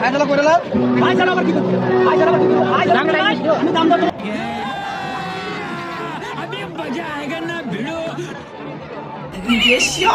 Final করে লাও। Final আবার কি করতে ফাইনাল আবার কি করতে আমি দাম দাম আমি মজা আएगा না ভিড়ো ये शो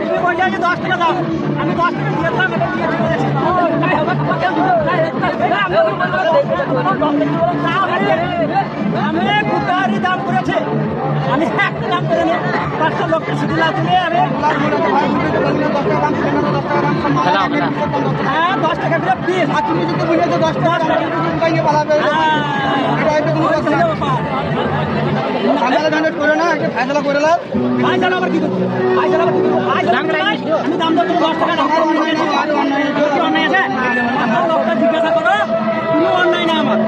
আছে দশ টাকা দাম আমি দশ টাকা দিয়ে দিলাম এটা দাম করেছে আমি একটা দাম করে নেব পাঁচটা লোককে ছুটি না হ্যাঁ দশ টাকা করে পিস আর তুমি যদি বুঝে দশ টাকা পালাবে ফাইসলা করে লাও। ফাইসলা আবার কি করব? ফাইসলা আবার কি করব? ফাইসলা আমি দাম দাও তোমার 10 টাকা দাম দাও অন্যায় আছে। আমার লোকটা জিজ্ঞাসা করো। কোনো অন্যায় না আমার।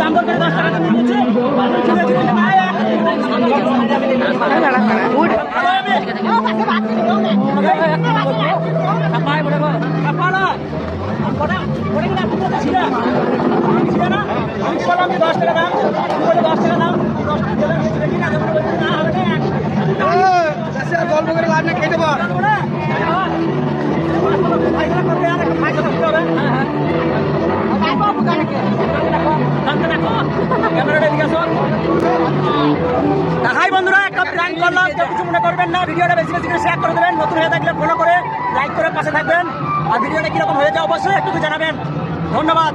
দাম দাও করে 10 টাকা দাম দিচ্ছি হাই বন্ধুরা একটা প্র্যাঙ্ক করলাম কেউ কিছু মনে করবেন না। ভিডিওটা বেশি বেশি করে শেয়ার করে দেবেন নতুন হয়ে থাকলে ফলো করে লাইক করে পাশে থাকবেন। আর ভিডিওটা কীরকম হয়েছে অবশ্যই একটু জানাবেন। ধন্যবাদ।